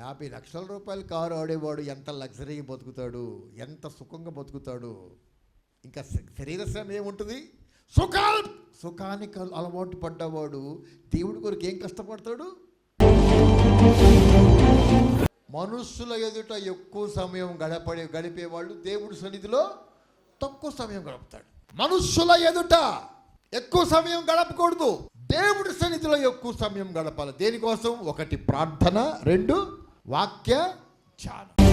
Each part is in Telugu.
యాభై లక్షల రూపాయలు కారు ఆడేవాడు ఎంత లగ్జరీగా బతుకుతాడు? ఎంత సుఖంగా బతుకుతాడు? ఇంకా శ- శరీర శ్రమ ఏముంటుంది? సుఖా సుఖానికి అలవాటు పడ్డవాడు దేవుడి కొరకు ఏం కష్టపడతాడు? మనుషుల ఎదుట ఎక్కువ సమయం గడపడే గడిపేవాళ్ళు దేవుడి సన్నిధిలో తక్కువ సమయం గడుపుతాడు. మనుషుల ఎదుట ఎక్కువ సమయం గడపకూడదు. దేవుడి సన్నిధిలో ఎక్కువ సమయం గడపాలి. దేనికోసం? ఒకటి ప్రార్థన రెండు వాక్య ధ్యానం.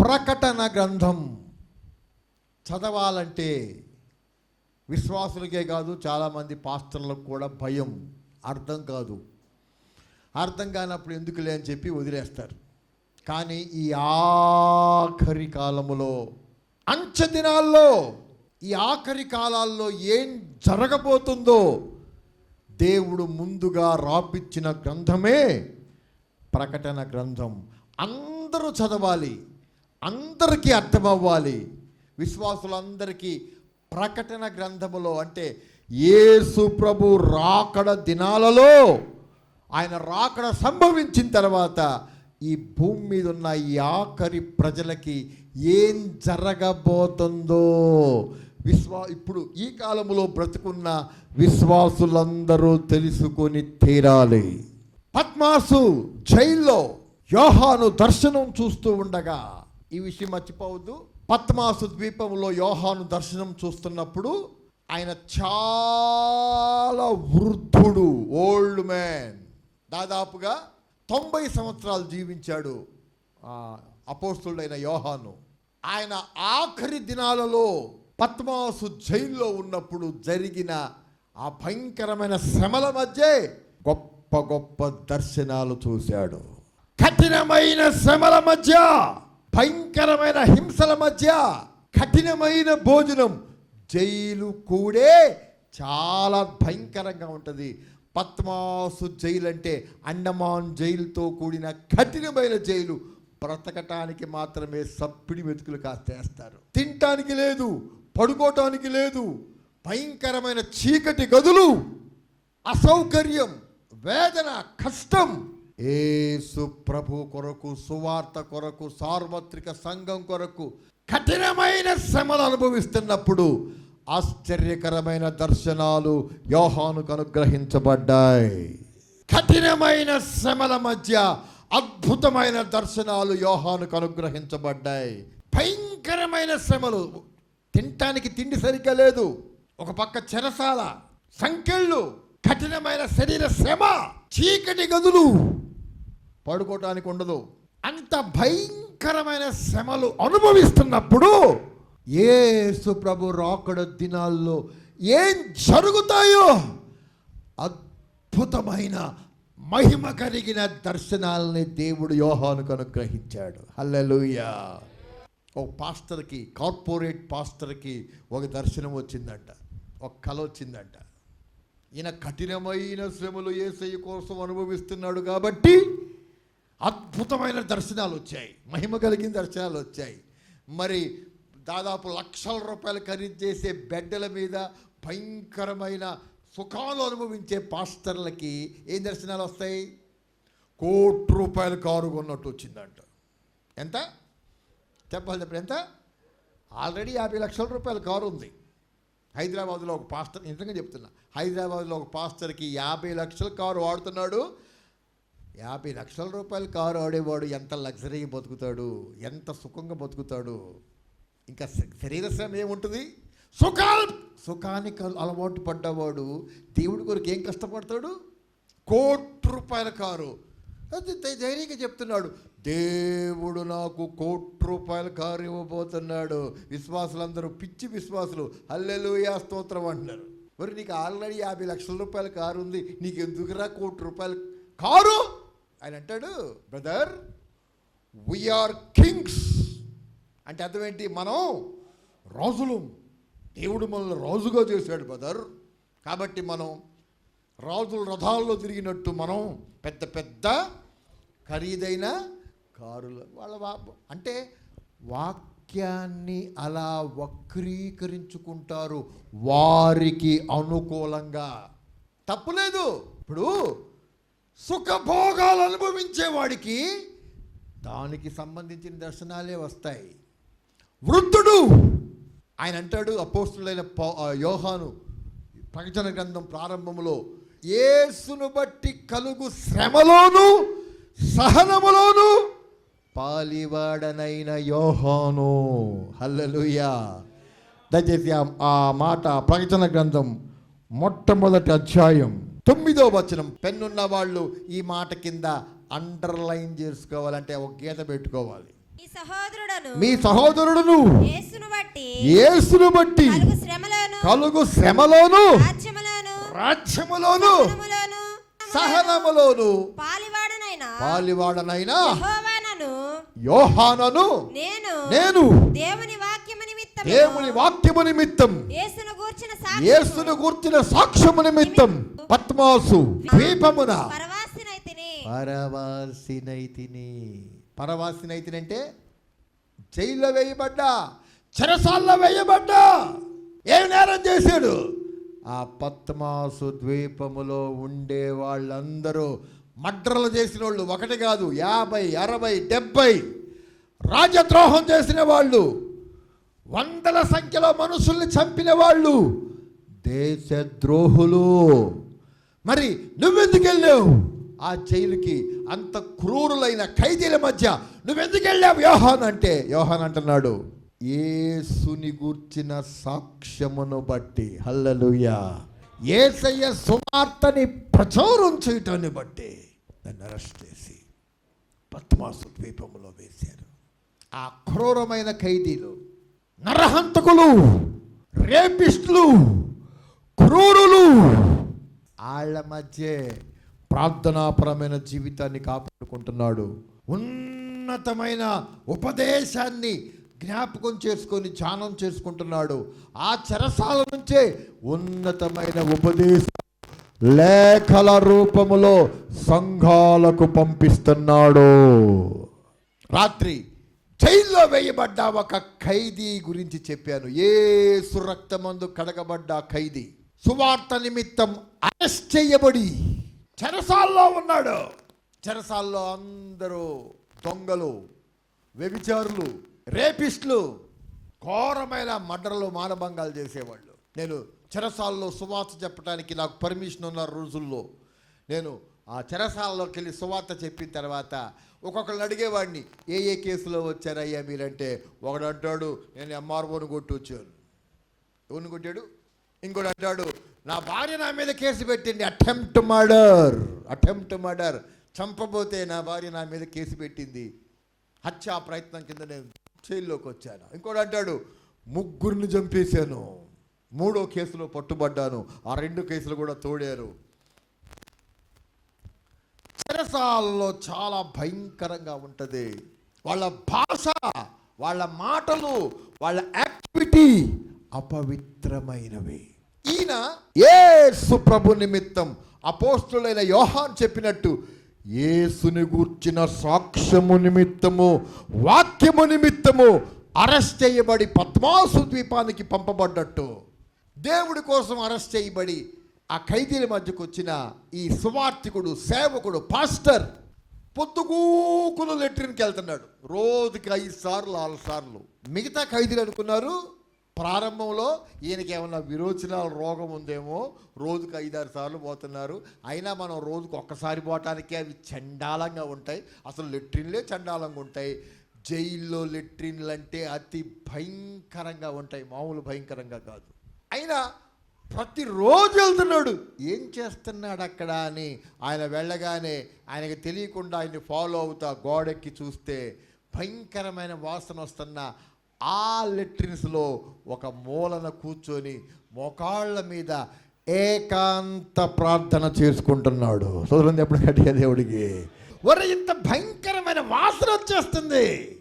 ప్రకటన గ్రంథం. చదవాలంటే విశ్వాసులకే కాదు చాలామంది పాస్టర్లకు కూడా భయం అర్థం కాదు. అర్థం కానప్పుడు ఎందుకులే అని చెప్పి వదిలేస్తారు. కానీ ఈ ఆఖరి కాలములో అంచె దినాల్లో ఈ ఆఖరి కాలాల్లో ఏం జరగబోతుందో దేవుడు ముందుగా రాపిచ్చిన గ్రంథమే ప్రకటన గ్రంథం. అందరూ చదవాలి. అందరికీ అర్థమవ్వాలి. విశ్వాసులందరికీ ప్రకటన గ్రంథములో అంటే యేసు ప్రభు రాకడ దినాలలో ఆయన రాకడ సంభవించిన తర్వాత ఈ భూమి మీద ఉన్న ఈ ఆఖరి ప్రజలకి ఏం జరగబోతుందో విశ్వా ఇప్పుడు ఈ కాలంలో బ్రతుకున్న విశ్వాసులందరూ తెలుసుకొని తీరాలి. పద్మాసు జైల్లో యోహాను దర్శనం చూస్తూ ఉండగా ఈ విషయం మర్చిపోవద్దు. పద్మాసు ద్వీపంలో యోహాను దర్శనం చూస్తున్నప్పుడు ఆయన చాలా వృద్ధుడు ఓల్డ్ మ్యాన్. దాదాపుగా తొంభై సంవత్సరాలు జీవించాడు అపోస్తుడైన యోహాను. ఆయన ఆఖరి దినాలలో పద్మాసు జైల్లో ఉన్నప్పుడు జరిగిన ఆ భయంకరమైన శ్రమల మధ్య గొప్ప గొప్ప దర్శనాలు చూశాడు. కఠినమైన శ్రమల మధ్య భయంకరమైన హింసల మధ్య కఠినమైన భోజనం. జైలు కూడే చాలా భయంకరంగా ఉంటుంది. పద్మాసు జైలు అంటే అండమాన్ జైలుతో కూడిన కఠినమైన జైలు. బ్రతకటానికి మాత్రమే సప్పిడి మెతుకులు కాస్తేస్తారు. తినటానికి లేదు. పడుకోవటానికి లేదు. భయంకరమైన చీకటి గదులు అసౌకర్యం వేదన కష్టం. ఏసు ప్రభు కొరకు సువార్త కొరకు సార్వత్రిక సంఘం కొరకు కఠినమైన శ్రమలు అనుభవిస్తున్నప్పుడు ఆశ్చర్యకరమైన దర్శనాలు యోహానుకు అనుగ్రహించబడ్డాయి. కఠినమైన శ్రమల మధ్య అద్భుతమైన దర్శనాలు యోహానుకు అనుగ్రహించబడ్డాయి. భయంకరమైన శ్రమలు తినటానికి తిండి సరిగ్గా లేదు. ఒక పక్క చెరసాల సంకెళ్ళు కఠినమైన శరీర శ్రమ చీకటి గదులు పడుకోవటానికి ఉండదు. అంత భయంకరమైన శ్రమలు అనుభవిస్తున్నప్పుడు ఏసు ప్రభు రాకడ దినాల్లో ఏం జరుగుతాయో అద్భుతమైన మహిమ కలిగిన దర్శనాలని దేవుడు యోహానుకు అనుగ్రహించాడు. హల్లెలూయా. ఒక పాస్టర్కి కార్పొరేట్ పాస్టర్కి ఒక దర్శనం వచ్చిందంట ఒక కళ వచ్చిందంట. ఈయన కఠినమైన శ్రమలు ఏసయ్య కోసం అనుభవిస్తున్నాడు కాబట్టి అద్భుతమైన దర్శనాలు వచ్చాయి మహిమ కలిగిన దర్శనాలు వచ్చాయి. మరి దాదాపు లక్షల రూపాయలు ఖరీదు చేసే బెడ్డల మీద భయంకరమైన సుఖాలు అనుభవించే పాస్టర్లకి ఏం దర్శనాలు వస్తాయి? కోటి రూపాయల కారు కొన్నట్టు వచ్చిందంట. ఎంత? చెప్పాలి చెప్పండి ఎంత? ఆల్రెడీ యాభై లక్షల రూపాయల కారు ఉంది. హైదరాబాద్లో ఒక పాస్టర్ నిజంగా చెప్తున్నా హైదరాబాద్లో ఒక పాస్టర్కి యాభై లక్షల కారు వాడుతున్నాడు. యాభై లక్షల రూపాయల కారు ఆడేవాడు ఎంత లగ్జరీగా బతుకుతాడు ఎంత సుఖంగా బతుకుతాడు. ఇంకా శరీర శ్రమ ఏముంటుంది? సుఖాలు! సుఖానికి అలవాటు పడ్డవాడు దేవుడి కొరకు ఏం కష్టపడతాడు? కోటి రూపాయల కారు. అది ధైర్యంగా చెప్తున్నాడు. దేవుడు నాకు కోటి రూపాయల కారు ఇవ్వబోతున్నాడు. విశ్వాసులందరూ పిచ్చి విశ్వాసులు. హల్లెలుయా స్తోత్రం అంటున్నారు. మరి నీకు ఆల్రెడీ యాభై లక్షల రూపాయల కారు ఉంది. నీకు ఎందుకురా కోటి రూపాయల కారు? ఆయన అంటాడు బ్రదర్ వీఆర్ కింగ్స్ అంటే అర్థం ఏంటి? మనం రాజులు. దేవుడు మనల్ని రాజుగా చేశాడు బ్రదర్. కాబట్టి మనం రాజుల రథాల్లో తిరిగినట్టు మనం పెద్ద పెద్ద ఖరీదైన కారులు వాళ్ళ అంటే వాక్యాన్ని అలా వక్రీకరించుకుంటారు వారికి అనుకూలంగా. తప్పులేదు. ఇప్పుడు సుఖభోగాలు అనుభవించేవాడికి దానికి సంబంధించిన దర్శనాలే వస్తాయి. వృద్ధుడు ఆయన అంటాడు అపోస్తులైన యోహాను ప్రకటన గ్రంథం ప్రారంభంలో యేసును బట్టి కలుగు శ్రమలోను సహనములోను పాలివాడనైన యోహాను. హల్లెలూయా. దయచేసి ఆ- మాట ప్రకటన గ్రంథం మొట్టమొదటి అధ్యాయం తొమ్మిదో వచనం. పెన్నున్న వాళ్ళు ఈ మాట కింద అండర్లైన్ చేసుకోవాలంటే ఒక గీత పెట్టుకోవాలి. మీ సహోదరుడును యేసును బట్టి కలుగు శ్రమలోను రాజ్యములోను సహనములోను పాలివాడనైన యోహానను నేను నేను దేవుని వాక్యము నిమిత్తం దేవుని వాక్యము నిమిత్తం యేసును గూర్చిన సాక్ష్యము యేసును గుర్చిన సాక్ష్యము నిమిత్తం పద్మాసు ద్వీపమున పరవాసినైతిని. పరవాసినైతిని. పరవాసినైతిని అంటే జైల్లో వేయబడ్డా చెరసాల్లో వేయబడ్డా. ఏం నేరం చేశాడు? ఆ పద్మాసు ద్వీపములో ఉండే వాళ్ళందరూ మడ్రలు చేసిన వాళ్ళు ఒకటి కాదు యాభై అరవై డెబ్బై రాజద్రోహం చేసిన వాళ్ళు వందల సంఖ్యలో మనుషుల్ని చంపిన వాళ్ళు దేశద్రోహులు. మరి నువ్వెందుకు వెళ్ళావు ఆ జైలుకి అంత క్రూరులైన ఖైదీల మధ్య నువ్వెందుకు వెళ్ళావు యోహాన్ అంటే? యోహాన్ అంటున్నాడు ఏసుని గూర్చిన సాక్ష్యమును బట్టి. హల్లలుయా. ఏసయ్య సువార్తని ప్రచారం చేయటాన్ని బట్టి దాన్ని అరెస్ట్ చేసి పద్మాసు ద్వీపంలో వేశారు. ఆ క్రూరమైన ఖైదీలు నరహంతకులు రేపిస్టులు క్రూరులు వాళ్ళ మధ్య ప్రార్థనాపరమైన జీవితాన్ని కాపాడుకుంటున్నాడు. ఉన్నతమైన ఉపదేశాన్ని జ్ఞాపకం చేసుకొని ధ్యానం చేసుకుంటున్నాడు. ఆ చెరసాల నుంచే ఉన్నతమైన ఉపదేశం లేఖల రూపములో సంఘాలకు పంపిస్తున్నాడు. రాత్రి జైల్లో వేయబడ్డ ఒక ఖైదీ గురించి చెప్పాను. ఏ సురక్తమందు కడగబడ్డ ఖైదీ సువార్త నిమిత్తం అరెస్ట్ చేయబడి చెరసాల్లో ఉన్నాడు. చెరసాల్లో అందరూ దొంగలు వ్యభిచారులు రేపిస్టులు ఘోరమైన మడ్రలు మానభంగాలు చేసేవాళ్ళు. నేను చెరసాలలో సువార్త చెప్పడానికి నాకు పర్మిషన్ ఉన్న రోజుల్లో నేను ఆ చెరసాలలోకి వెళ్ళి సువార్త చెప్పిన తర్వాత ఒక్కొక్కళ్ళు అడిగేవాడిని ఏ ఏ కేసులో వచ్చారయ్యా మీరంటే ఒకడు అంటాడు నేను ఎంఆర్ఓని కొట్టి వచ్చాను. ఎవరిని కొట్టాడు? ఇంకోటి అంటాడు నా భార్య నా మీద కేసు పెట్టింది అటెంప్ట్ మర్డర్ అటెంప్ట్ మర్డర్ చంపబోతే నా భార్య నా మీద కేసు పెట్టింది. హత్యా ప్రయత్నం కింద నేను జైల్లోకి వచ్చాను ఇంకోటి అంటాడు ముగ్గురిని చంపేశాను. మూడో కేసులో పట్టుబడ్డాను. ఆ రెండు కేసులు కూడా తోడారు. చెరసాలలో చాలా భయంకరంగా ఉంటుంది. వాళ్ళ భాష వాళ్ళ మాటలు వాళ్ళ యాక్టివిటీ అపవిత్రమైనవి. ఈయన ఏ సుప్రభు నిమిత్తం అపోస్తులైన యోహాన్ చెప్పినట్టు యేసుని గూర్చిన సాక్ష్యము నిమిత్తము వాక్యము నిమిత్తము అరెస్ట్ చేయబడి పద్మాసు ద్వీపానికి పంపబడ్డట్టు. దేవుడి కోసం అరెస్ట్ చేయబడి ఆ ఖైదీల మధ్యకు వచ్చిన ఈ సువార్థికుడు సేవకుడు పాస్టర్ పొద్దుగూకులు లెట్రిన్కి వెళ్తున్నాడు. రోజుకి ఐదు సార్లు ఆరు సార్లు. మిగతా ఖైదీలు అనుకున్నారు ప్రారంభంలో ఈయనకి ఏమన్నా విరోచనాల రోగం ఉందేమో రోజుకు ఐదారు సార్లు పోతున్నారు. అయినా మనం రోజుకు ఒక్కసారి పోవటానికి అవి చండాలంగా ఉంటాయి. అసలు లెట్రిన్లే చండాలంగా ఉంటాయి. జైల్లో లెట్రిన్లు అంటే అతి భయంకరంగా ఉంటాయి. మామూలు భయంకరంగా కాదు. అయినా ప్రతిరోజు వెళ్తున్నాడు. ఏం చేస్తున్నాడు అక్కడ అని ఆయన వెళ్ళగానే ఆయనకి తెలియకుండా ఆయన్ని ఫాలో అవుతా గోడెక్కి చూస్తే భయంకరమైన వాసన వస్తున్న ఆ లెట్రిన్స్లో ఒక మూలన కూర్చొని మోకాళ్ళ మీద ఏకాంత ప్రార్థన చేసుకుంటున్నాడు. సోదరుంది ఎప్పుడు కట్టే దేవుడికి? ఒరే ఇంత భయంకరమైన వాసన వచ్చేస్తుంది.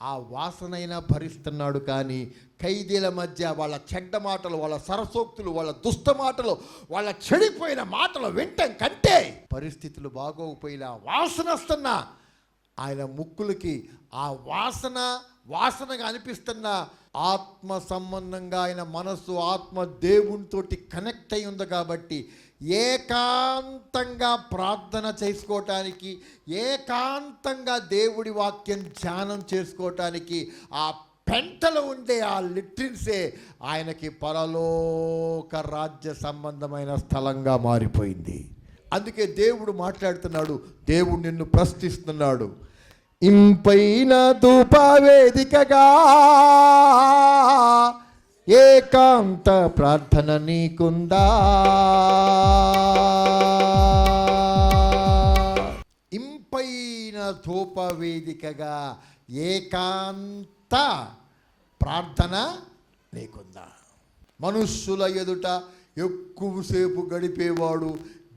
ఆ వాసనైనా భరిస్తున్నాడు కానీ ఖైదీల మధ్య వాళ్ళ చెడ్డ మాటలు వాళ్ళ సరసోక్తులు వాళ్ళ దుష్ట మాటలు వాళ్ళ చెడిపోయిన మాటలు వింటం కంటే పరిస్థితులు బాగోకపోయినా వాసన వస్తున్నా ఆయన ముక్కులకి ఆ వాసన వాసనగా అనిపిస్తున్న ఆత్మ సంబంధంగా ఆయన మనస్సు ఆత్మ దేవునితోటి కనెక్ట్ అయి ఉంది కాబట్టి ఏకాంతంగా ప్రార్థన చేసుకోవటానికి ఏకాంతంగా దేవుడి వాక్యం ధ్యానం చేసుకోవటానికి ఆ పెంటలో ఉండే ఆ లిట్రిన్సే ఆయనకి పరలోక రాజ్య సంబంధమైన స్థలంగా మారిపోయింది. అందుకే దేవుడు మాట్లాడుతున్నాడు దేవుడు నిన్ను ప్రశ్నిస్తున్నాడు. ఇంపైన ధూపవేదికగా ఏకాంత ప్రార్థన నీకుందా? ఇంపైన ధూపవేదికగా ఏకాంత ప్రార్థన నీకుందా? మనుష్యుల ఎదుట ఎక్కువసేపు గడిపేవాడు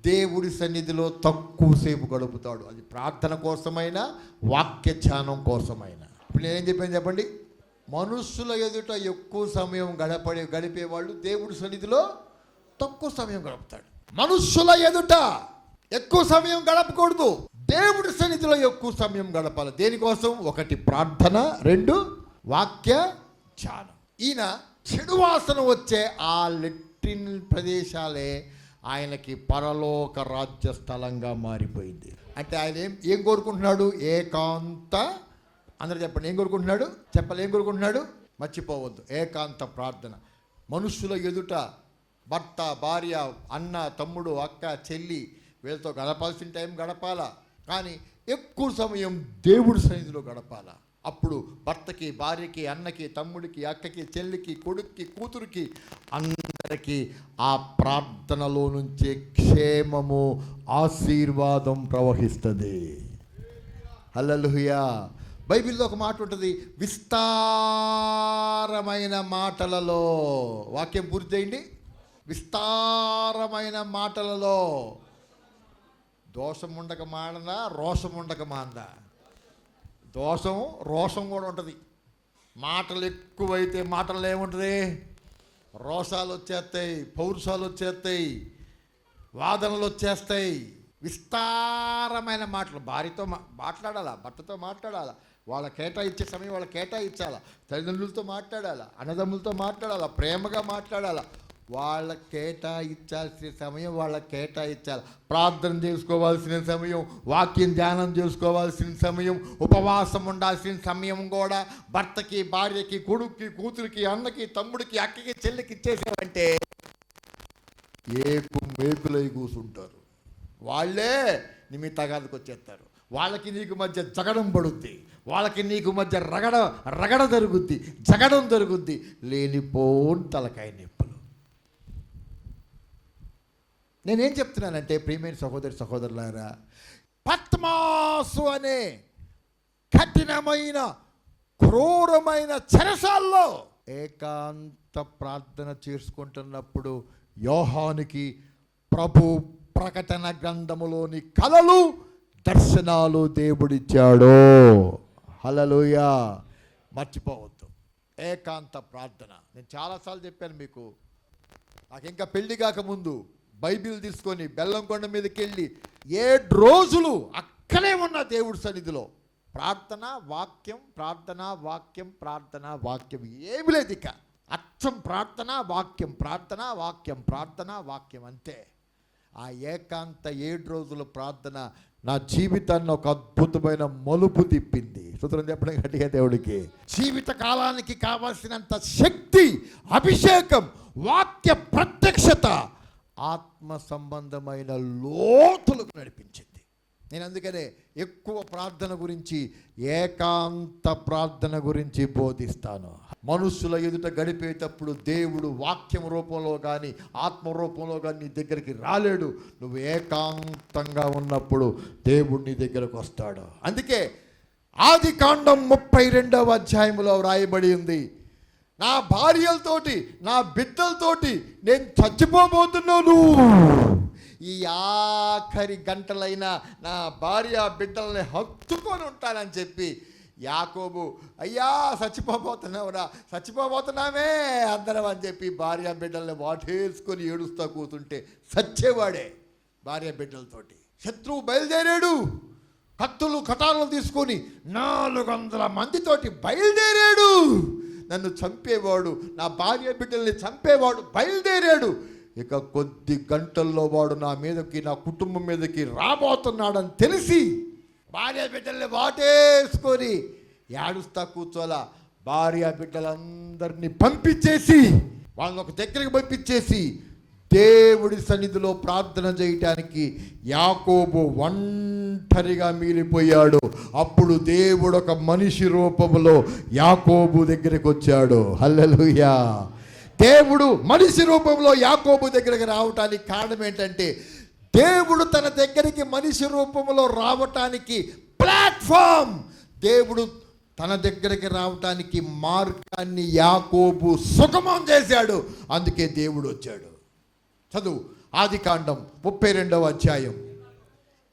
దేవుడి సన్నిధిలో తక్కువసేపు గడుపుతాడు. అది ప్రార్థన కోసమైనా వాక్య ధ్యానం కోసమైనా. ఇప్పుడు నేనేం చెప్పాను చెప్పండి? మనుష్యుల ఎదుట ఎక్కువ సమయం గడపడే గడిపేవాళ్ళు దేవుడి సన్నిధిలో తక్కువ సమయం గడుపుతాడు. మనుష్యుల ఎదుట ఎక్కువ సమయం గడపకూడదు. దేవుడి సన్నిధిలో ఎక్కువ సమయం గడపాలి. దేనికోసం? ఒకటి ప్రార్థన రెండు వాక్య ధ్యానం. ఈయన చెడు వాసన వచ్చే ఆ లెట్రిన్ ప్రదేశాలే ఆయనకి పరలోక రాజ్య స్థలంగా మారిపోయింది. అంటే ఆయన ఏం ఏం కోరుకుంటున్నాడు? ఏకాంత అందరూ చెప్పండి ఏం కోరుకుంటున్నాడు? చెప్పాలి ఏం కోరుకుంటున్నాడు? మర్చిపోవద్దు. ఏకాంత ప్రార్థన. మనుషుల ఎదుట భర్త భార్య అన్న తమ్ముడు అక్క చెల్లి వీళ్ళతో గడపాల్సిన టైం గడపాలా? కానీ ఎక్కువ సమయం దేవుడి సన్నిధిలో గడపాలా? అప్పుడు భర్తకి భార్యకి అన్నకి తమ్ముడికి అక్కకి చెల్లికి కొడుక్కి కూతురికి అందరికీ ఆ ప్రార్థనలో నుంచే క్షేమము ఆశీర్వాదం ప్రవహిస్తుంది. హల్లెలూయా. బైబిల్లో ఒక మాట ఉంటుంది విస్తారమైన మాటలలో. వాక్యం పూర్తి చేయండి. విస్తారమైన మాటలలో. దోషం ఉండక మాడదా రోషం ఉండక మాందా దోషం రోషం కూడా ఉంటుంది. మాటలు ఎక్కువైతే మాటలు ఏముంటుంది? రోషాలు వచ్చేస్తాయి పౌరుషాలు వచ్చేస్తాయి వాదనలు వచ్చేస్తాయి. విస్తారమైన మాటలు. భార్యతో మాట్లాడాలా? భర్తతో మాట్లాడాలా? వాళ్ళ కేటాయించే సమయం వాళ్ళ కేటాయించాలా? తల్లిదండ్రులతో మాట్లాడాలా? అన్నదమ్ములతో మాట్లాడాలా? ప్రేమగా మాట్లాడాలా? వాళ్ళ కేటాయించాల్సిన సమయం వాళ్ళ కేటాయించాలి. ప్రార్థన చేసుకోవాల్సిన సమయం వాక్యం ధ్యానం చేసుకోవాల్సిన సమయం ఉపవాసం ఉండాల్సిన సమయం కూడా భర్తకి భార్యకి కొడుక్కి కూతురికి అన్నకి తమ్ముడికి అక్కకి చెల్లికి ఇచ్చేసావంటే ఏకు మేకులై కూసుంటారు. వాళ్ళే నీ మీ తగాదకు వచ్చేస్తారు. వాళ్ళకి నీకు మధ్య జగడం పడుద్ది. వాళ్ళకి నీకు మధ్య రగడ రగడ జరుగుద్ది. జగడం జరుగుద్ది. లేనిపోని తలకాయ నొప్పులు నేనేం చెప్తున్నానంటే ప్రియమైన సహోదరి సహోదరులారా పద్మాసు అనే కఠినమైన క్రూరమైన చెరసాల్లో ఏకాంత ప్రార్థన చేసుకుంటున్నప్పుడు యోహానికి ప్రభు ప్రకటన గ్రంథములోని కలలు దర్శనాలు దేవుడిచ్చాడు. హలలుయా మర్చిపోవద్దు. ఏకాంత ప్రార్థన. నేను చాలాసార్లు చెప్పాను మీకు నాకు ఇంకా పెళ్ళి కాకముందు బైబిల్ తీసుకొని బెల్లం కొండ మీదకి వెళ్ళి ఏడు రోజులు అక్కడే ఉన్న దేవుడి సన్నిధిలో ప్రార్థన వాక్యం ప్రార్థన వాక్యం ప్రార్థన వాక్యం ఏమి లేదు ఇక. అచ్చం ప్రార్థన వాక్యం ప్రార్థన వాక్యం ప్రార్థన వాక్యం అంతే. ఆ ఏకాంత ఏడు రోజుల ప్రార్థన నా జీవితాన్ని ఒక అద్భుతమైన మలుపు తిప్పింది. సూత్రం చెప్పడం గట్టిగా దేవుడికి. జీవిత కాలానికి కావాల్సినంత శక్తి అభిషేకం వాక్య ప్రత్యక్షత ఆత్మ సంబంధమైన లోతులకు నడిపించింది. నేను అందుకనే ఎక్కువ ప్రార్థన గురించి ఏకాంత ప్రార్థన గురించి బోధిస్తాను. మనుషుల ఎదుట గడిపేటప్పుడు దేవుడు వాక్యం రూపంలో కానీ ఆత్మ రూపంలో కానీ నీ దగ్గరికి రాలేడు. నువ్వు ఏకాంతంగా ఉన్నప్పుడు దేవుడు నీ దగ్గరకు వస్తాడు. అందుకే ఆది కాండం ముప్పై రెండవ అధ్యాయంలో వ్రాయబడి ఉంది. నా భార్యలతోటి నా బిడ్డలతోటి నేను చచ్చిపోబోతున్నాను ఈ ఆఖరి గంటలైనా నా భార్య బిడ్డల్ని హత్తుకొని ఉంటానని చెప్పి యాకోబు అయ్యా చచ్చిపోబోతున్నావురా చచ్చిపోబోతున్నామే అందరం అని చెప్పి భార్య బిడ్డల్ని వాటేసుకొని ఏడుస్తూ కూతుంటే సచ్చేవాడే భార్య బిడ్డలతోటి. శత్రువు బయలుదేరాడు. కత్తులు కటాలు తీసుకొని నాలుగు వందల మందితోటి బయలుదేరాడు. నన్ను చంపేవాడు నా భార్య బిడ్డల్ని చంపేవాడు బయలుదేరాడు. ఇక కొద్ది గంటల్లో వాడు నా మీదకి నా కుటుంబం మీదకి రాబోతున్నాడని తెలిసి భార్య బిడ్డల్ని వాటేసుకొని ఏడుస్తా కూర్చోలా. భార్య బిడ్డలందరినీ పంపించేసి వాళ్ళని ఒక దగ్గరికి పంపించేసి దేవుడి సన్నిధిలో ప్రార్థన చేయటానికి యాకోబు ఒంటరిగా మిగిలిపోయాడు. అప్పుడు దేవుడు ఒక మనిషి రూపంలో యాకోబు దగ్గరికి వచ్చాడు. హల్లెలుయా. దేవుడు మనిషి రూపంలో యాకోబు దగ్గరికి రావటానికి కారణం ఏంటంటే దేవుడు తన దగ్గరికి మనిషి రూపంలో రావటానికి ప్లాట్ఫామ్. దేవుడు తన దగ్గరికి రావటానికి మార్గాన్ని యాకోబు సుగమం చేశాడు. అందుకే దేవుడు వచ్చాడు. చదువు. ఆది కాండం ముప్పై రెండవ అధ్యాయం.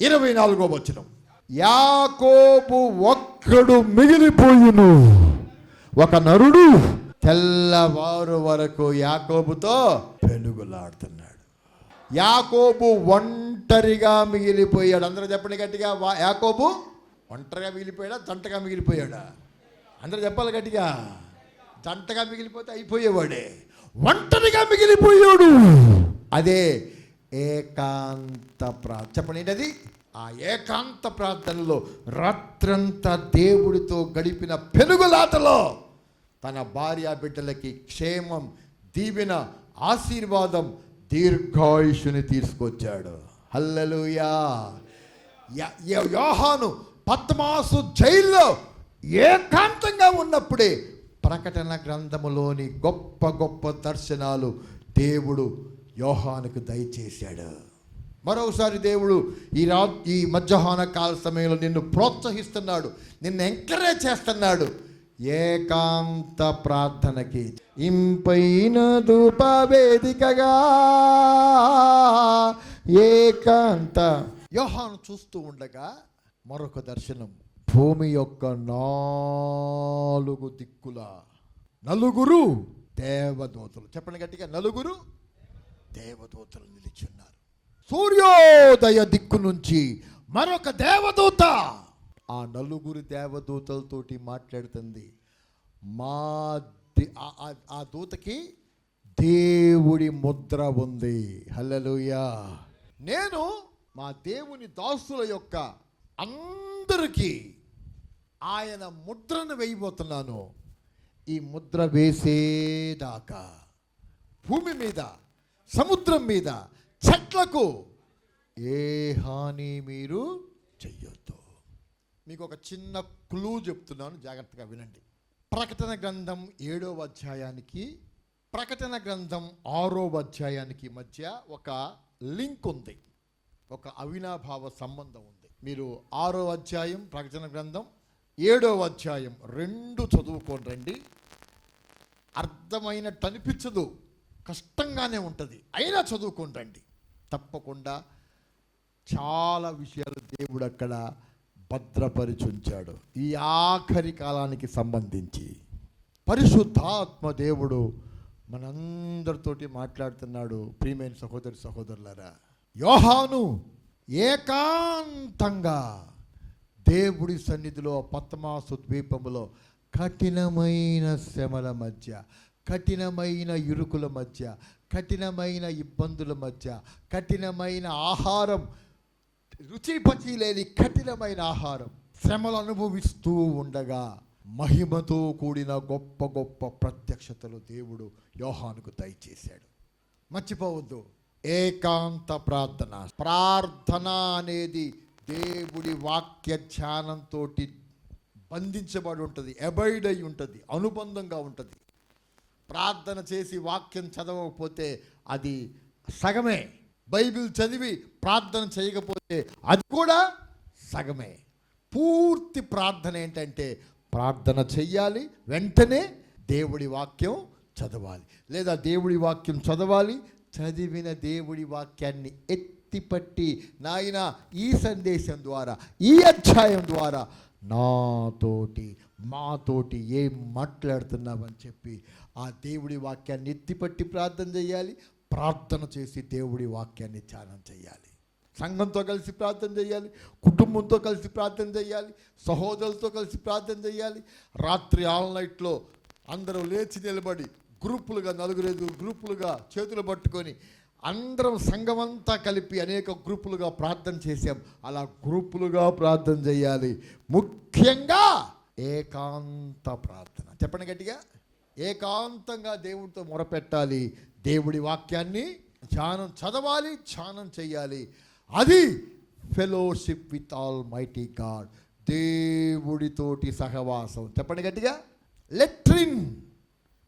ఇరవై నాలుగో వచనం. యాకోబు ఒక్కడు మిగిలిపోయిను. ఒక నరుడు తెల్లవారు వరకు యాకోబుతో పెనుగులాడుతున్నాడు. యాకోబు ఒంటరిగా మిగిలిపోయాడు. అందరూ చెప్పండి గట్టిగా వా- యాకోబు ఒంటరిగా మిగిలిపోయాడా? జంటగా మిగిలిపోయాడా? అందరూ చెప్పాలి గట్టిగా. జంటగా మిగిలిపోతే అయిపోయేవాడే. ఒంటరిగా మిగిలిపోయాడు. అదే ఏకాంత ప్రా చెప్పండి ఏంటది? ఆ ఏకాంత ప్రార్థనలో రాత్రంతా దేవుడితో గడిపిన పెనుగులాటలో తన భార్య బిడ్డలకి క్షేమం దీవెన ఆశీర్వాదం దీర్ఘాయుషుని తీసుకొచ్చాడు. హల్లలుయా! యా- యోహాను పద్మాసు జైల్లో ఏకాంతంగా ఉన్నప్పుడే ప్రకటన గ్రంథములోని గొప్ప గొప్ప దర్శనాలు దేవుడు యోహానుకు దయచేశాడు. మరోసారి దేవుడు ఈ రా ఈ మధ్యాహ్న కాల సమయంలో నిన్ను ప్రోత్సహిస్తున్నాడు నిన్ను ఎంకరేజ్ చేస్తున్నాడు. ఏకాంత ప్రార్థనకి ఇంపైన ధూపవేదికగా ఏకాంత. యోహాను చూస్తూ ఉండగా మరొక దర్శనం. భూమి యొక్క నాలుగు దిక్కుల నలుగురు దేవదూతలు. చెప్పండి గట్టిగా నలుగురు దేవదూతలు నిలిచున్నారు. సూర్యోదయ దిక్కు నుంచి మరొక దేవదూత. ఆ నలుగురు దేవదూతలతోటి మాట్లాడుతుంది. మా ఆ దూతకి దేవుడి ముద్ర ఉంది. హల్లెలూయా. నేను మా దేవుని దాసుల యొక్క అందరికీ ఆయన ముద్రను వేయబోతున్నాను. ఈ ముద్ర వేసేదాకా భూమి మీద సముద్రం మీద చెట్లకు ఏ హాని మీరు చెయ్యొద్దు. మీకు ఒక చిన్న క్లూ చెప్తున్నాను జాగ్రత్తగా వినండి. ప్రకటన గ్రంథం ఏడో అధ్యాయానికి ప్రకటన గ్రంథం ఆరో అధ్యాయానికి మధ్య ఒక లింక్ ఉంది. ఒక అవినాభావ సంబంధం ఉంది. మీరు ఆరో అధ్యాయం ప్రకటన గ్రంథం ఏడో అధ్యాయం రెండు చదువుకోండి రండి. అర్థమైనట్టు అనిపించదు. కష్టంగానే ఉంటుంది. అయినా చదువుకుంటండి రండి. తప్పకుండా చాలా విషయాలు దేవుడు అక్కడ భద్రపరిచుంచాడు. ఈ ఆఖరి కాలానికి సంబంధించి పరిశుద్ధాత్మ దేవుడు మనందరితోటి మాట్లాడుతున్నాడు. ప్రియమైన సహోదరి సహోదరులారా యోహాను ఏకాంతంగా దేవుడి సన్నిధిలో పద్మాసు ద్వీపములో కఠినమైన శ్రమల మధ్య కఠినమైన ఇరుకుల మధ్య కఠినమైన ఇబ్బందుల మధ్య కఠినమైన ఆహారం రుచి పచి లేని కఠినమైన ఆహారం శ్రమలు అనుభవిస్తూ ఉండగా మహిమతో కూడిన గొప్ప గొప్ప ప్రత్యక్షతలు దేవుడు యోహానుకు దయచేశాడు. మర్చిపోవద్దు. ఏకాంత ప్రార్థన ప్రార్థన అనేది దేవుడి వాక్య ధ్యానంతో బంధించబడి ఉంటుంది అబైడ్ అయి ఉంటుంది అనుబంధంగా ఉంటుంది. ప్రార్థన చేసి వాక్యం చదవకపోతే అది సగమే. బైబిల్ చదివి ప్రార్థన చేయకపోతే అది కూడా సగమే. పూర్తి ప్రార్థన ఏంటంటే ప్రార్థన చెయ్యాలి వెంటనే దేవుడి వాక్యం చదవాలి. లేదా దేవుడి వాక్యం చదవాలి చదివిన దేవుడి వాక్యాన్ని ఎత్తిపట్టి నాయన ఈ సందేశం ద్వారా ఈ అధ్యాయం ద్వారా నాతోటి మాతోటి ఏం మాట్లాడుతున్నామని చెప్పి ఆ దేవుడి వాక్యాన్ని ఎత్తిపట్టి ప్రార్థన చేయాలి. ప్రార్థన చేసి దేవుడి వాక్యాన్ని ధ్యానం చేయాలి. సంఘంతో కలిసి ప్రార్థన చేయాలి. కుటుంబంతో కలిసి ప్రార్థన చేయాలి. సహోదరులతో కలిసి ప్రార్థన చేయాలి. రాత్రి ఆల్ నైట్లో అందరూ లేచి నిలబడి గ్రూపులుగా నలుగురు ఐదు గ్రూపులుగా చేతులు పట్టుకొని అందరం సంఘమంతా కలిపి అనేక గ్రూపులుగా ప్రార్థన చేశాం. అలా గ్రూపులుగా ప్రార్థన చేయాలి. ముఖ్యంగా ఏకాంత ప్రార్థన. చెప్పండి గట్టిగా. ఏకాంతంగా దేవుడితో మొరపెట్టాలి. దేవుడి వాక్యాన్ని ధ్యానం చదవాలి ధ్యానం చేయాలి అది fellowship with almighty God దేవుడితోటి సహవాసం. చెప్పండి గట్టిగా. లెట్రిన్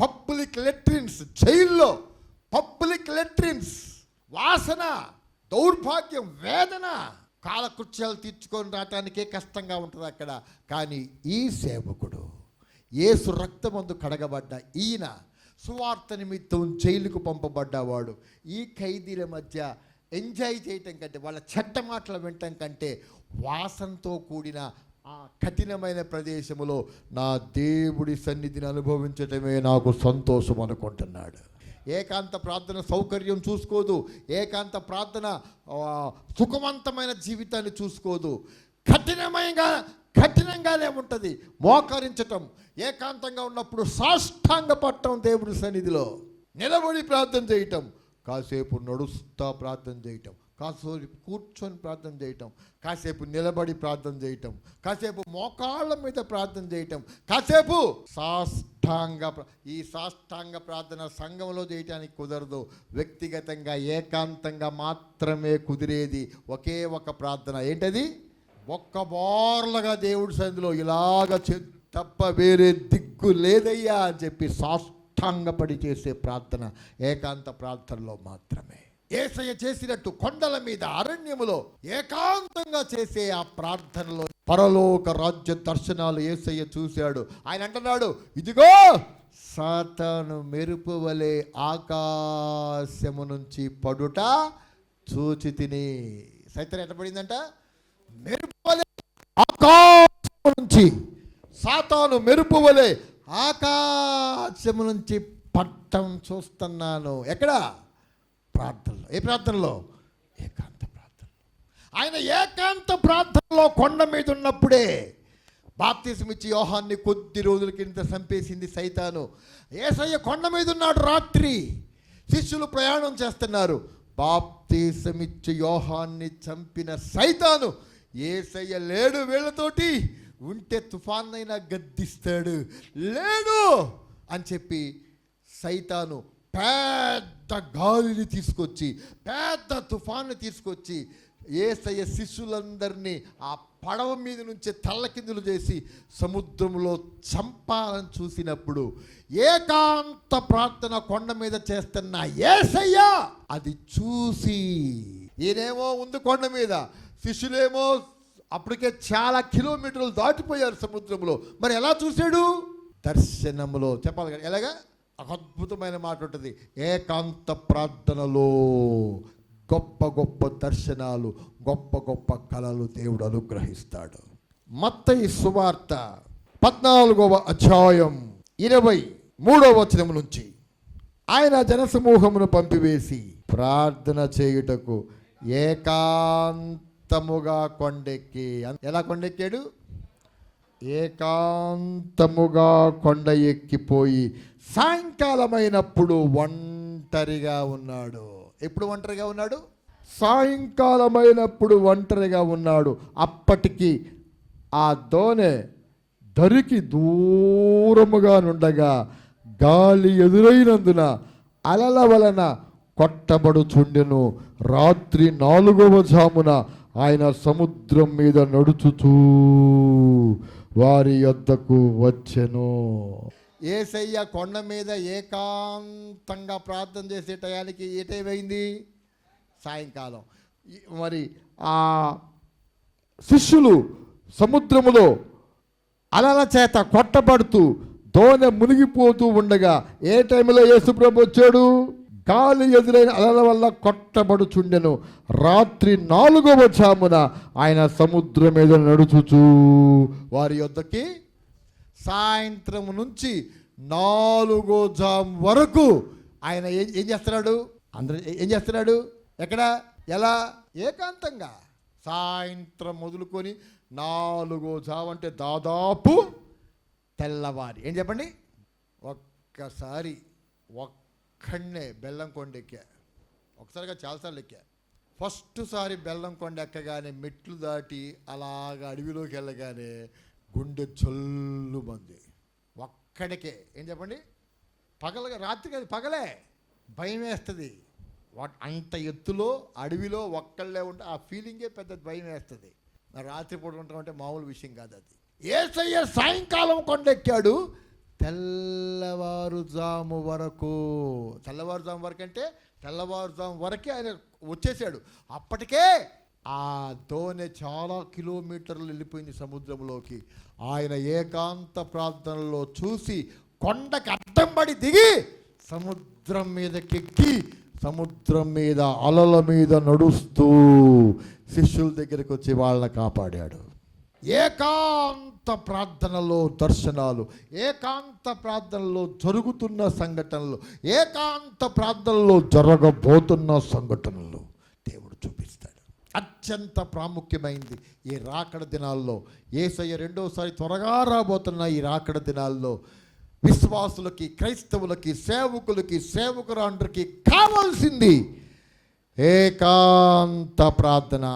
పబ్లిక్ లెట్రిన్స్ జైల్లో. పబ్లిక్ లెట్రిన్స్ వాసన. దౌర్భాగ్యం. వేదన. కాలకృత్యాలు తీర్చుకొని రావటానికే కష్టంగా ఉంటుంది అక్కడ. కానీ ఈ సేవకుడు ఏసు రక్తమందు కడగబడ్డ ఈయన సువార్త నిమిత్తం జైలుకు పంపబడ్డవాడు. ఈ ఖైదీల మధ్య ఎంజాయ్ చేయటం కంటే వాళ్ళ చెడ్డ మాటలు వినటం కంటే వాసనతో కూడిన ఆ కఠినమైన ప్రదేశములో నా దేవుడి సన్నిధిని అనుభవించటమే నాకు సంతోషం అనుకుంటున్నాడు. ఏకాంత ప్రార్థన సౌకర్యం చూసుకోదు. ఏకాంత ప్రార్థన సుఖవంతమైన జీవితాన్ని చూసుకోదు. కఠినమైన కఠినంగానే ఉంటుంది. మోకరించటం ఏకాంతంగా ఉన్నప్పుడు సాష్టాంగ పట్టడం దేవుడి సన్నిధిలో నిలబడి ప్రార్థన చేయటం కాసేపు నడుస్తా ప్రార్థన చేయటం కాసేపు కూర్చొని ప్రార్థన చేయటం కాసేపు నిలబడి ప్రార్థన చేయటం కాసేపు మోకాళ్ళ మీద ప్రార్థన చేయటం కాసేపు సాస్ సాష్టాంగ ఈ సాష్టాంగ ప్రార్థన సంఘంలో చేయటానికి కుదరదు. వ్యక్తిగతంగా ఏకాంతంగా మాత్రమే కుదిరేది ఒకే ఒక ప్రార్థన. ఏంటది? ఒక్క బోర్లగా దేవుడి సన్నిధిలో ఇలాగ తప్ప వేరే దిక్కు లేదయ్యా అని చెప్పి సాష్టాంగపడి చేసే ప్రార్థన ఏకాంత ప్రార్థనలో మాత్రమే. ఏసయ్య చేసినట్టు కొండల మీద అరణ్యములో ఏకాంతంగా చేసే ఆ ప్రార్థనలో పరలోక రాజ్య దర్శనాలు ఏసయ్య చూశాడు. ఆయన అంటున్నాడు ఇదిగో సాతాను మెరుపు వలె ఆకాశము నుంచి పడుట చూచి తిని. సైతం ఎట్ట పడిందంట? మెరుపు వలె ఆకాశము నుంచి సాతాను మెరుపు వలె ఆకాశము నుంచి పట్టం చూస్తున్నాను. ఎక్కడ? ప్రార్థన. ఏ ప్రార్థనలో? ఏకాంత ప్రార్థన. ఆయన ఏకాంత ప్రార్థనలో కొండ మీద ఉన్నప్పుడే బాప్తిసం ఇచ్చి యోహాన్ని కొద్ది రోజుల కింద చంపేసింది సైతాను. ఏసయ్య కొండ మీద ఉన్నాడు రాత్రి. శిష్యులు ప్రయాణం చేస్తున్నారు. బాప్తిసం ఇచ్చి యోహాన్ని చంపిన సైతాను. ఏసయ్య లేడు వీళ్ళతోటి. ఉంటే తుఫాన్నైనా గద్దిస్తాడు. లేడు అని చెప్పి సైతాను పెద్ద గాలిని తీసుకొచ్చి పెద్ద తుఫాను తీసుకొచ్చి ఏసయ్య శిష్యులందరినీ ఆ పడవ మీద నుంచి తల్లకిందులు చేసి సముద్రంలో చంపాలని చూసినప్పుడు ఏకాంత ప్రార్థన కొండ మీద చేస్తున్న ఏసయ్య అది చూసి ఈయనేమో ఉంది కొండ మీద. శిష్యులేమో అప్పటికే చాలా కిలోమీటర్లు దాటిపోయారు సముద్రంలో. మరి ఎలా చూశాడు? దర్శనములో. చెప్పాలి కదా. ఎలాగా? అద్భుతమైన మాట ఉంటుంది ఏకాంత ప్రార్థనలో గొప్ప గొప్ప దర్శనాలు గొప్ప గొప్ప కళలు దేవుడు అనుగ్రహిస్తాడు. మత్తయి సువార్త పద్నాలుగవ అధ్యాయం ఇరవై మూడవ వచనం నుంచి. ఆయన జనసమూహమును పంపివేసి ప్రార్థన చేయుటకు ఏకాంతముగా కొండెక్కి. ఎలా కొండెక్కాడు? ఏకాంతముగా కొండ ఎక్కిపోయి సాయంకాలమైనప్పుడు ఒంటరిగా ఉన్నాడు. ఎప్పుడు ఒంటరిగా ఉన్నాడు? సాయంకాలమైనప్పుడు ఒంటరిగా ఉన్నాడు. అప్పటికి ఆ దోనె దరికి దూరముగా నుండగా గాలి ఎదురైనందున అలల వలన కొట్టబడుచుండెను. రాత్రి నాలుగవ జామున ఆయన సముద్రం మీద నడుచుచూ వారి యొద్దకు వచ్చెను. ఏసయ్య కొండ మీద ఏకాంతంగా ప్రార్థన చేసే టయానికి ఏ టైం అయింది సాయంకాలం. ఈ- మరి ఆ శిష్యులు సముద్రములో అలల చేత కొట్టబడుతూ దోణె మునిగిపోతూ ఉండగా ఏ టైంలో యేసుప్రభు వచ్చాడు? గాలి ఎదురైన అలల వల్ల కొట్టబడుచుండెను. రాత్రి నాలుగవ జామున ఆయన సముద్రం మీద నడుచుచూ వారి యొద్దకి సాయంత్రం నుంచి నాలుగో జామ్ వరకు ఆయన ఏం ఏం చేస్తున్నాడు? అందరూ ఏం చేస్తున్నాడు? ఎక్కడ? ఎలా? ఏకాంతంగా. సాయంత్రం మొదలుకొని నాలుగో జామ్ అంటే దాదాపు తెల్లవారి. ఏం చెప్పండి? ఒక్కసారి ఒక్కడనే బెల్లం కొండ ఎక్కా ఒకసారిగా చాలాసార్లు ఎక్కా. ఫస్ట్ సారి బెల్లం కొండ ఎక్కగానే మెట్లు దాటి అలాగ అడవిలోకి వెళ్ళగానే గుండె జల్లు మంది. ఒక్కడికే. ఏం చెప్పండి? పగలగా రాత్రి కాదు పగలే. భయం వేస్తుంది. అంత ఎత్తులో అడవిలో ఒక్కళ్ళే ఉంటే ఆ ఫీలింగే పెద్ద భయం వేస్తుంది. మరి రాత్రి పూట ఉంటామంటే మామూలు విషయం కాదు అది. ఏసయ్య సాయంకాలం కొండెక్కాడు తెల్లవారుజాము వరకు. తెల్లవారుజాము వరకు అంటే తెల్లవారుజాము వరకే ఆయన వచ్చేసాడు. అప్పటికే ఆ దోణి చాలా కిలోమీటర్లు వెళ్ళిపోయింది సముద్రంలోకి. ఆయన ఏకాంత ప్రార్థనలో చూసి కొండకి అడ్డం పడి దిగి సముద్రం మీదకెక్కి సముద్రం మీద అలల మీద నడుస్తూ శిష్యుల దగ్గరికి వచ్చి వాళ్ళని కాపాడాడు. ఏకాంత ప్రార్థనలో దర్శనాలు ఏకాంత ప్రార్థనలో జరుగుతున్న సంఘటనలు ఏకాంత ప్రార్థనలో జరగబోతున్న సంఘటనలు దేవుడు చూపిస్తాడు. అత్యంత ప్రాముఖ్యమైంది ఈ రాకడ దినాల్లో. ఏసయ్య రెండోసారి త్వరగా రాబోతున్న ఈ రాకడ దినాల్లో విశ్వాసులకి క్రైస్తవులకి సేవకులకి సేవకురాండ్రికి కావాల్సింది ఏకాంత ప్రార్థన.